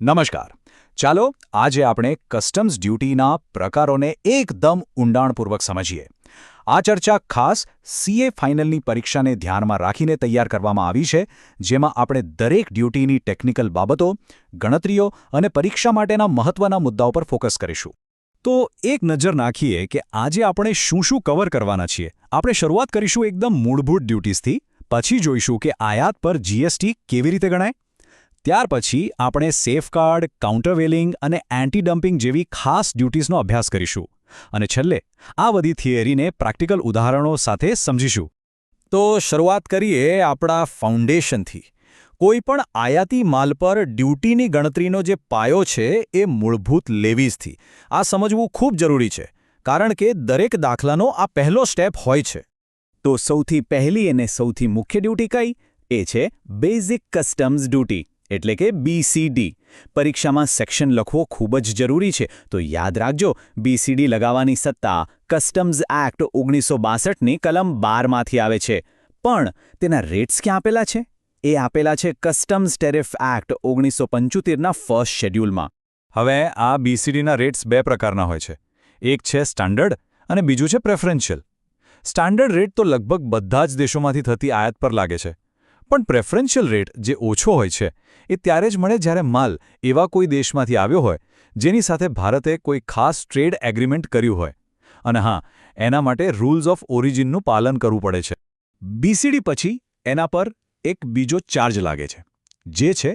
નમસ્કાર. ચાલો આજે આપણે કસ્ટમ્સ ડ્યુટીના પ્રકારોને એકદમ ઊંડાણપૂર્વક સમજીએ. આ ચર્ચા ખાસ સીએ ફાઇનલની પરીક્ષાને ધ્યાનમાં રાખીને તૈયાર કરવામાં આવી છે, જેમાં આપણે દરેક ડ્યુટીની ટેકનિકલ બાબતો, ગણતરીઓ અને પરીક્ષા માટેના મહત્વના મુદ્દાઓ પર ફોકસ કરીશું. તો એક નજર નાખીએ કે આજે આપણે શું શું કવર કરવાના છીએ. આપણે શરૂઆત કરીશું એકદમ મૂળભૂત ડ્યુટીઝથી પછી જોઈશું કે આયાત પર જીએસટી કેવી રીતે ગણાય. ત્યાર પછી આપણે સેફગાર્ડ, કાઉન્ટરવેલિંગ અને એન્ટી ડમ્પિંગ જેવી ખાસ ડ્યુટીઝનો અભ્યાસ કરીશું. અને છેલ્લે આ બધી થિયરીને પ્રેક્ટિકલ ઉદાહરણો સાથે સમજીશું. તો શરૂઆત કરીએ આપણા ફાઉન્ડેશનથી. કોઈપણ આયાતી માલ પર ડ્યુટીની ગણતરીનો જે પાયો છે એ મૂળભૂત લેવીઝથી. આ સમજવું ખૂબ જરૂરી છે, કારણ કે દરેક દાખલાનો આ પહેલો સ્ટેપ હોય છે. તો સૌથી પહેલી અને સૌથી મુખ્ય ડ્યુટી કઈ? એ છે બેઝિક કસ્ટમ્સ ડ્યુટી. એટલે કે બીસીડી પરીક્ષામાં સેક્શન લખવો ખૂબ જ જરૂરી છે. તો યાદ રાખજો બીસીડી લગાવવાની સત્તા કસ્ટમ્સ એક્ટ ઓગણીસો બાસઠની કલમ બારમાંથી આવે છે. પણ તેના રેટ્સ ક્યાં આપેલા છે? એ આપેલા છે કસ્ટમ્સ ટેરિફ એક્ટ ઓગણીસો પંચોતેરના ફર્સ્ટ શેડ્યુલમાં હવે આ બીસીડીના રેટ્સ બે પ્રકારના હોય છે. એક છે સ્ટાન્ડર્ડ અને બીજું છે પ્રેફરન્શિયલ સ્ટાન્ડર્ડ રેટ તો લગભગ બધા જ દેશોમાંથી થતી આયાત પર લાગે છે. પણ પ્રેફરન્શિયલ રેટ જે ઓછો હોય છે, એ ત્યારે જ મળે જ્યારે માલ એવા કોઈ દેશમાંથી આવ્યો હોય, જેની સાથે ભારતે કોઈ ખાસ ટ્રેડ એગ્રીમેન્ટ કર્યું હોય. અને હા, એના માટે રૂલ્સ ઓફ ઓરિજિનનું પાલન કરવું પડે છે. બીસીડી પછી એના પર એક બીજો ચાર્જ લાગે છે, જે છે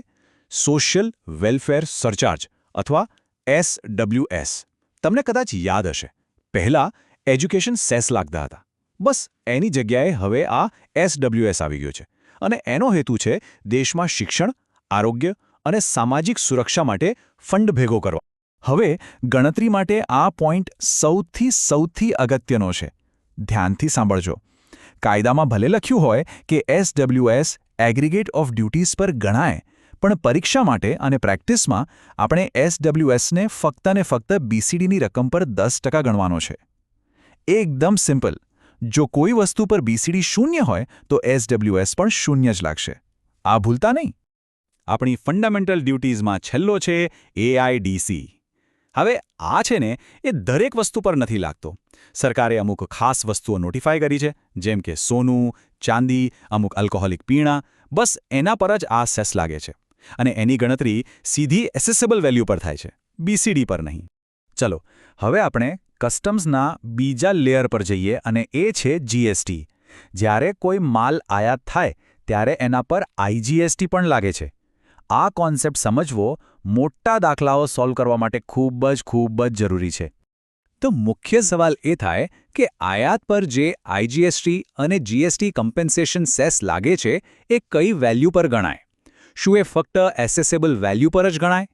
સોશિયલ વેલફેર સરચાર્જ અથવા એસડબ્લ્યુએસ તમને કદાચ યાદ હશે, પહેલાં એજ્યુકેશન સેસ લાગતા હતા. બસ એની જગ્યાએ હવે આ એસડબ્લ્યુએસ આવી ગયો છે. અને એનો હેતુ છે દેશમાં શિક્ષણ, આરોગ્ય અને સામાજિક સુરક્ષા માટે ફંડ ભેગો કરવો. હવે ગણતરી માટે આ પોઈન્ટ સૌથી સૌથી અગત્યનો છે. ધ્યાનથી સાંભળજો. કાયદામાં ભલે લખ્યું હોય કે એસડબ્લ્યુએસ એગ્રીગેટ ઓફ ડ્યુટીઝ પર ગણાય, પણ પરીક્ષા માટે અને પ્રેક્ટિસમાં આપણે એસડબ્લ્યુએસને ફક્ત ને ફક્ત બીસીડીની રકમ પર દસ ગણવાનો છે. એકદમ સિમ્પલ જો કોઈ વસ્તુ પર બીસીડી શૂન્ય હોય, તો એસડબ્લ્યુએસ પણ શૂન્ય જ લાગશે. આ ભૂલતા નહીં. આપણી ફંડામેન્ટલ ડ્યુટીઝમાં છેલ્લો છે એઆઈડીસી હવે આ છે ને, એ દરેક વસ્તુ પર નથી લાગતો. સરકારે અમુક ખાસ વસ્તુઓ નોટિફાય કરી છે, જેમ કે સોનું, ચાંદી, અમુક આલ્કોહોલિક પીણા, બસ એના પર જ આ સેસ લાગે છે. અને એની ગણતરી સીધી એસેસેબલ વેલ્યુ પર થાય છે બીસીડી પર નહીં. ચલો, હવે આપણે કસ્ટમ્સના બીજા લેયર પર જઈએ અને એ છે જીએસટી જ્યારે કોઈ માલ આયાત થાય, ત્યારે એના પર આઈજીએસટી પણ લાગે છે. આ કોન્સેપ્ટ સમજવો મોટા દાખલાઓ સોલ્વ કરવા માટે ખૂબ જ ખૂબ જ જરૂરી છે. તો મુખ્ય સવાલ એ થાય કે આયાત પર જે આઈજીએસટી અને જીએસટી કમ્પેન્સેશન સેસ લાગે છે, એ કઈ વેલ્યુ પર ગણાય? શું એ ફક્ત એસેસેબલ વેલ્યુ પર જ ગણાય?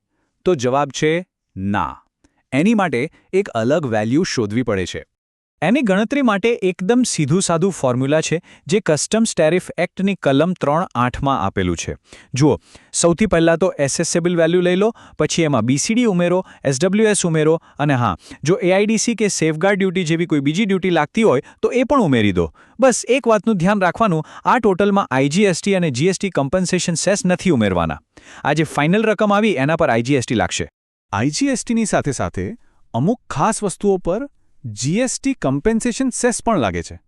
તો જવાબ છે ના. એની માટે એક અલગ વેલ્યુ શોધવી પડે છે. એની ગણતરી માટે એકદમ સીધું સાદું ફોર્મ્યુલા છે, જે કસ્ટમ્સ ટેરિફ એક્ટની કલમ ત્રણ આઠમાં આપેલું છે. જુઓ, સૌથી પહેલાં તો એસેસેબલ વેલ્યુ લઈ લો, પછી એમાં બીસીડી ઉમેરો એસડબ્લ્યુએસ ઉમેરો, અને હા, જો એઆઈડીસી કે સેફગાર્ડ ડ્યુટી જેવી કોઈ બીજી ડ્યુટી લાગતી હોય, તો એ પણ ઉમેરી દો. બસ, એક વાતનું ધ્યાન રાખવાનું, આ ટોટલમાં આઈજીએસટી અને જીએસટી કમ્પન્સેશન સેસ નથી ઉમેરવાના. આ જે ફાઇનલ રકમ આવી, એના પર આઈજીએસટી લાગશે. આઈજીએસટીની સાથે સાથે અમુક ખાસ વસ્તુઓ પર જીએસટી કમ્પેન્સેશન સેસ પણ લાગે છે.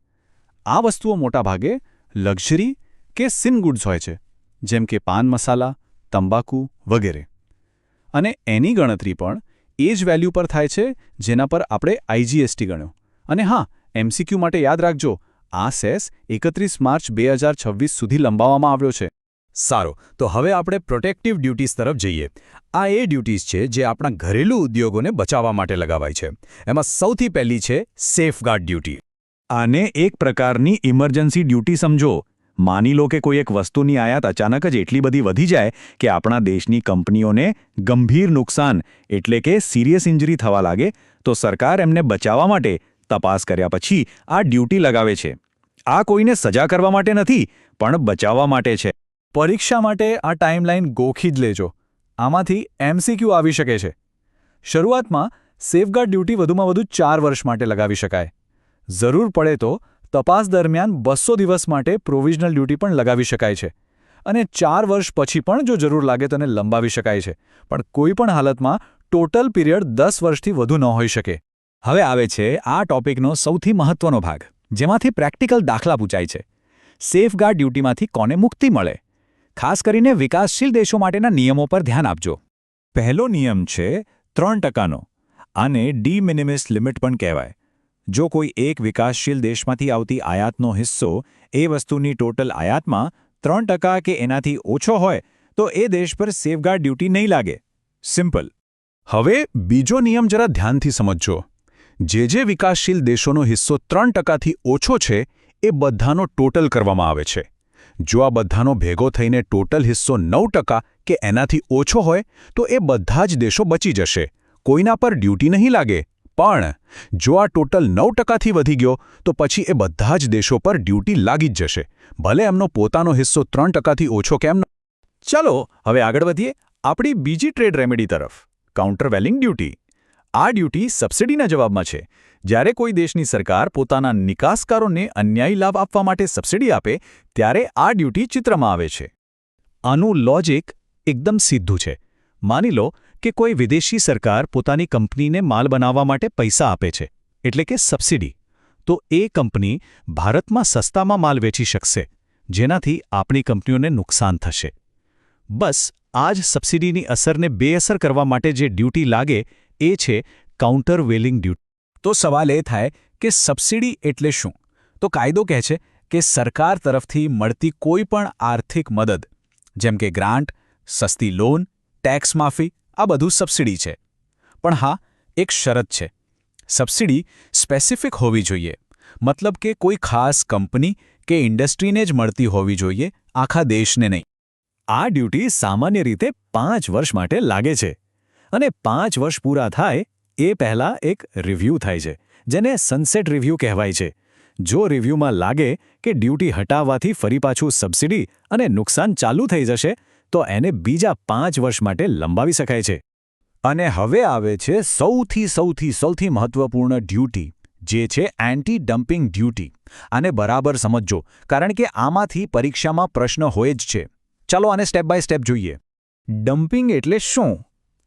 આ વસ્તુઓ મોટાભાગે લક્ઝરી કે સિન ગુડ્સ હોય છે, જેમ કે પાન મસાલા, તંબાકુ વગેરે. અને એની ગણતરી પણ એ જ વેલ્યુ પર થાય છે, જેના પર આપણે આઈજીએસટી ગણ્યો. અને હા એમસીક્યુ માટે યાદ રાખજો, આ સેસ એકત્રીસ માર્ચ બે સુધી લંબાવવામાં આવ્યો છે. સારો, તો હવે આપણે પ્રોટેક્ટિવ ડ્યુટીઝ તરફ જઈએ. આ એ ડ્યુટીઝ છે જે આપણા ઘરેલું ઉદ્યોગોને બચાવવા માટે લગાવાય છે. એમાં સૌથી પહેલી છે સેફગાર્ડ ડ્યુટી. આને એક પ્રકારની ઇમરજન્સી ડ્યુટી સમજો. માની લો કે કોઈ એક વસ્તુની આયાત અચાનક જ એટલી બધી વધી જાય કે આપણા દેશની કંપનીઓને ગંભીર નુકસાન, એટલે કે સિરિયસ ઇન્જરી થવા લાગે, તો સરકાર એમને બચાવવા માટે તપાસ કર્યા પછી આ ડ્યુટી લગાવે છે. આ કોઈને સજા કરવા માટે નથી, પણ બચાવવા માટે છે. પરીક્ષા માટે આ ટાઈમલાઈન ગોખી જ લેજો. આમાંથી એમસીક્યુ આવી શકે છે. શરૂઆતમાં સેફગાર્ડ ડ્યુટી વધુમાં વધુ ચાર વર્ષ માટે લગાવી શકાય. જરૂર પડે તો તપાસ દરમિયાન બસો દિવસ માટે પ્રોવિઝનલ ડ્યુટી પણ લગાવી શકાય છે. અને ચાર વર્ષ પછી પણ જો જરૂર લાગે તો લંબાવી શકાય છે. પણ કોઈ પણ હાલતમાં ટોટલ પીરિયડ દસ વર્ષથી વધુ ન હોઈ શકે. હવે આવે છે આ ટોપિકનો સૌથી મહત્વનો ભાગ, જેમાંથી પ્રેક્ટિકલ દાખલા પૂછાય છે. સેફગાર્ડ ડ્યુટીમાંથી કોને મુક્તિ મળે? ખાસ કરીને વિકાસશીલ દેશો માટેના નિયમો પર ધ્યાન આપજો. પહેલો નિયમ છે ત્રણ ટકાનો, આને ડી મિનિમિસ લિમિટ પણ કહેવાય. જો કોઈ એક વિકાસશીલ દેશમાંથી આવતી આયાતનો હિસ્સો એ વસ્તુની ટોટલ આયાતમાં ત્રણ ટકા કે એનાથી ઓછો હોય, તો એ દેશ પર સેફગાર્ડ ડ્યુટી નહીં લાગે. સિમ્પલ. હવે બીજો નિયમ જરા ધ્યાનથી સમજજો. જે જે વિકાસશીલ દેશોનો હિસ્સો ત્રણ ટકાથી ઓછો છે, એ બધાનો ટોટલ કરવામાં આવે છે. જો આ બધાનો ભેગો થઈને ટોટલ હિસ્સો નવ કે એનાથી ઓછો હોય, તો એ બધા જ દેશો બચી જશે. કોઈના પર ડ્યુટી નહીં લાગે. પણ, જો આ ટોટલ નવ ટકાથી વધી ગયો, તો પછી એ બધા જ દેશો પર ડ્યુટી લાગી જ જશે. ભલે એમનો પોતાનો હિસ્સો ત્રણ ટકાથી ઓછો કેમ ચલો, હવે આગળ વધીએ આપણી બીજી ટ્રેડ રેમેડી તરફ. કાઉન્ટરવેલિંગ ડ્યુટી. આ ડ્યુટી સબસિડીના જવાબમાં છે. જ્યારે કોઈ દેશની સરકાર પોતાના નિકાસકારોને અન્યાયી લાભ આપવા માટે સબસિડી આપે, ત્યારે આ ડ્યુટી ચિત્રમાં આવે છે. આનું લોજિક એકદમ સીધું છે. માની લો કે કોઈ વિદેશી સરકાર પોતાની કંપનીને માલ બનાવવા માટે પૈસા આપે છે, એટલે કે સબસિડી, તો એ કંપની ભારતમાં સસ્તામાં માલ વેચી શકશે, જેનાથી આપણી કંપનીઓને નુકસાન થશે. બસ, આ જ સબસિડીની અસરને બેઅસર કરવા માટે જે ડ્યુટી લાગે, એ છે કાઉન્ટર વેલિંગ ડ્યુટી તો સવાલ એ થાય કે સબસિડી એટલે શું? તો કાયદો કહે છે કે સરકાર તરફથી મળતી કોઈ પણ આર્થિક મદદ, જેમ કે ગ્રાન્ટ, સસ્તી લોન, ટેક્સ માફી, આ બધું સબસિડી છે. પણ હા, એક શરત છે. સબસિડી સ્પેસિફિક હોવી જોઈએ. મતલબ કે કોઈ ખાસ કંપની કે ઇન્ડસ્ટ્રીને જ મળતી હોવી જોઈએ, આખા દેશને નહીં. આ ડ્યુટી સામાન્ય રીતે પાંચ વર્ષ માટે લાગે છે. અને પાંચ વર્ષ પૂરા થાય એ પહેલાં એક રિવ્યૂ થાય છે, જેને સનસેટ રિવ્યૂ કહેવાય છે. જો રિવ્યૂમાં લાગે કે ડ્યુટી હટાવવાથી ફરી પાછું સબસિડી અને નુકસાન ચાલુ થઈ જશે, તો એને બીજા પાંચ વર્ષ માટે લંબાવી શકાય છે. અને હવે આવે છે સૌથી સૌથી સૌથી મહત્વપૂર્ણ ડ્યુટી, જે છે એન્ટી ડમ્પિંગ ડ્યુટી આને બરાબર સમજજો, કારણ કે આમાંથી પરીક્ષામાં પ્રશ્ન હોય જ છે. ચાલો આને સ્ટેપ બાય સ્ટેપ જોઈએ. ડમ્પિંગ એટલે શું?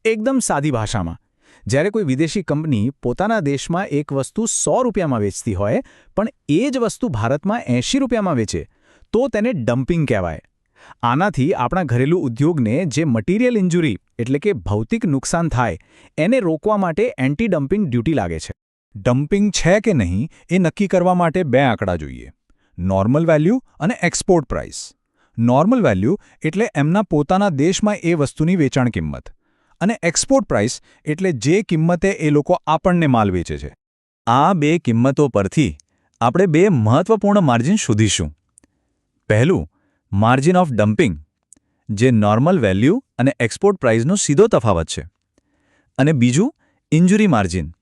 એકદમ સાદી ભાષામાં. જ્યારે કોઈ વિદેશી કંપની પોતાના દેશમાં એક વસ્તુ સો રૂપિયામાં વેચતી હોય, પણ એ જ વસ્તુ ભારતમાં એંશી રૂપિયામાં વેચે, તો તેને ડમ્પિંગ કહેવાય. આનાથી આપણા ઘરેલું ઉદ્યોગને જે મટીરિયલ ઇન્જુરી, એટલે કે ભૌતિક નુકસાન થાય, એને રોકવા માટે એન્ટી ડમ્પિંગ ડ્યુટી લાગે છે. ડમ્પિંગ છે કે નહીં, એ નક્કી કરવા માટે બે આંકડા જોઈએ. નોર્મલ વેલ્યુ અને એક્સપોર્ટ પ્રાઇસ. નોર્મલ વેલ્યુ એટલે એમના પોતાના દેશમાં એ વસ્તુની વેચાણ કિંમત. અને એક્સપોર્ટ પ્રાઇસ એટલે જે કિંમતે એ લોકો આપણને માલ વેચે છે. આ બે કિંમતો પરથી આપણે બે મહત્વપૂર્ણ માર્જિન શોધીશું. પહેલું માર્જિન ઓફ ડમ્પિંગ જે નોર્મલ વેલ્યુ અને એક્સપોર્ટ પ્રાઇસનો સીધો તફાવત છે. અને બીજું ઇન્જુરી માર્જિન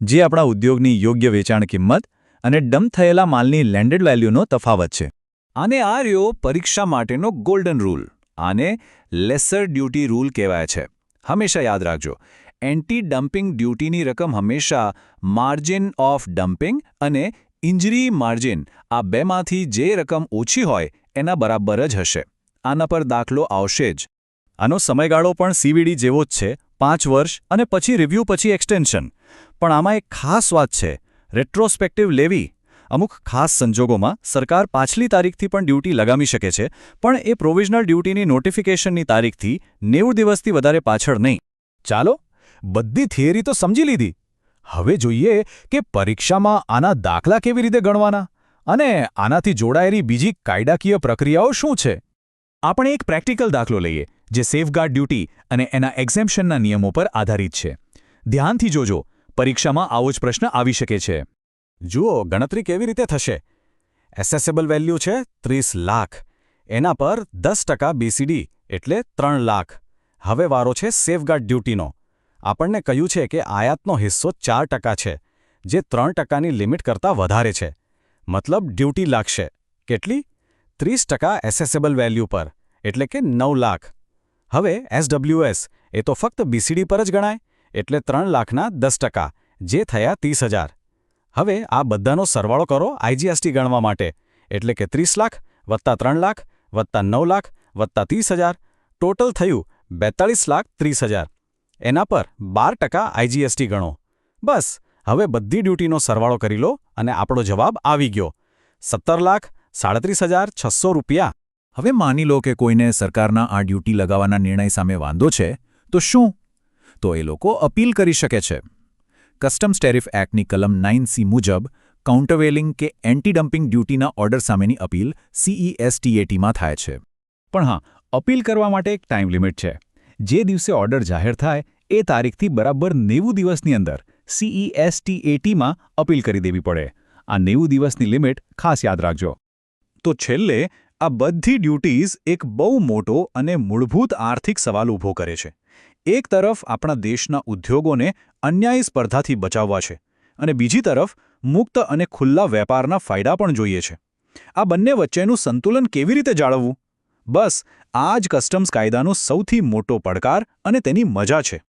જે આપણા ઉદ્યોગની યોગ્ય વેચાણ કિંમત અને ડમ્પ થયેલા માલની લેન્ડેડ વેલ્યુનો તફાવત છે. આને આ રહ્યો પરીક્ષા માટેનો ગોલ્ડન રૂલ આને લેસર ડ્યુટી રૂલ કહેવાય છે. હંમેશા યાદ રાખજો. એન્ટી ડમ્પિંગ ડ્યુટીની રકમ હંમેશા માર્જિન ઓફ ડમ્પિંગ અને ઇન્જરી માર્જિન આ બેમાંથી જે રકમ ઓછી હોય એના બરાબર જ હશે. આના પર દાખલો આવશે જ. આનો સમયગાળો પણ સીવીડી જેવો જ છે, પાંચ વર્ષ અને પછી રિવ્યૂ પછી એક્સટેન્શન. પણ આમાં એક ખાસ વાત છે રેટ્રોસ્પેક્ટિવ લેવી અમુક ખાસ સંજોગોમાં સરકાર પાછલી તારીખથી પણ ડ્યુટી લગામી શકે છે, પણ એ પ્રોવિઝનલ ડ્યુટીની નોટિફિકેશનની તારીખથી નેવું દિવસથી વધારે પાછળ નહીં. ચાલો, બધી થિયરી તો સમજી લીધી. હવે જોઈએ કે પરીક્ષામાં આના દાખલા કેવી રીતે ગણવાના અને આનાથી જોડાયેલી બીજી કાયદાકીય પ્રક્રિયાઓ શું છે? આપણે એક પ્રેક્ટિકલ દાખલો લઈએ, જે સેફગાર્ડ ડ્યુટી અને એના એક્ઝેમ્પશનના નિયમો પર આધારિત છે. ધ્યાનથી જોજો, પરીક્ષામાં આવો જ પ્રશ્ન આવી શકે છે. જુઓ, ગણતરી કેવી રીતે થશે? એસેસેબલ વેલ્યુ છે ત્રીસ લાખ. એના પર દસ ટકા બીસીડી એટલે ત્રણ લાખ. હવે વારો છે સેફગાર્ડ ડ્યુટીનો. આપણને કહ્યું છે કે આયાતનો હિસ્સો ચાર ટકા છે, જે ત્રણ ટકાની લિમિટ કરતાં વધારે છે. મતલબ ડ્યુટી લાગશે. કેટલી? ત્રીસ ટકા એસેસેબલ વેલ્યુ પર, એટલે કે નવ લાખ. હવે એસડબ્લ્યુએસ એ તો ફક્ત બીસીડી પર જ ગણાય, એટલે ત્રણ લાખના દસ ટકા, જે થયા ત્રીસ હજાર. હવે આ બધાનો સરવાળો કરો આઈજીએસટી ગણવા માટે. એટલે કે ત્રીસ લાખ વત્તા ત્રણ લાખ વત્તા નવ લાખ વત્તા ત્રીસ હજાર. ટોટલ થયું બેતાળીસ લાખ ત્રીસ હજાર. એના પર બાર ટકા આઈજીએસટી ગણો. બસ, હવે બધી ડ્યુટીનો સરવાળો કરી લો અને આપણો જવાબ આવી ગયો. સત્તર લાખ સાડત્રીસ હજાર છસો રૂપિયા. હવે માની લો કે કોઈને સરકારના આ ડ્યુટી લગાવવાના નિર્ણય સામે વાંધો છે, તો શું? તો એ લોકો અપીલ કરી શકે છે. કસ્ટમ્સ ટેરિફ એક્ટની કલમ નાઇન સી મુજબ કાઉન્ટરવેલિંગ કે એન્ટી ડમ્પિંગ ડ્યુટીના ઓર્ડર સામેની અપીલ સીઈએસટીએટીમાં થાય છે. પણ હા, અપીલ કરવા માટે એક ટાઈમ લિમિટ છે. જે દિવસે ઓર્ડર જાહેર થાય, એ તારીખથી બરાબર નેવું દિવસની અંદર સીઈએસટીએટીમાં અપીલ કરી દેવી પડે. આ નેવું દિવસની લિમિટ ખાસ યાદ રાખજો. તો છેલ્લે, આ બધી ડ્યુટીઝ એક બહુ મોટો અને મૂળભૂત આર્થિક સવાલ ઊભો કરે છે. એક તરફ આપણા દેશના ઉદ્યોગોને અન્યાયી સ્પર્ધાથી બચાવવા છે અને બીજી તરફ મુક્ત અને ખુલ્લા વેપારના ફાયદા પણ જોઈએ છે. આ બંને વચ્ચેનું સંતુલન કેવી રીતે જાળવવું? બસ, આ જ કસ્ટમ્સ કાયદાનો સૌથી મોટો પડકાર અને તેની મજા છે.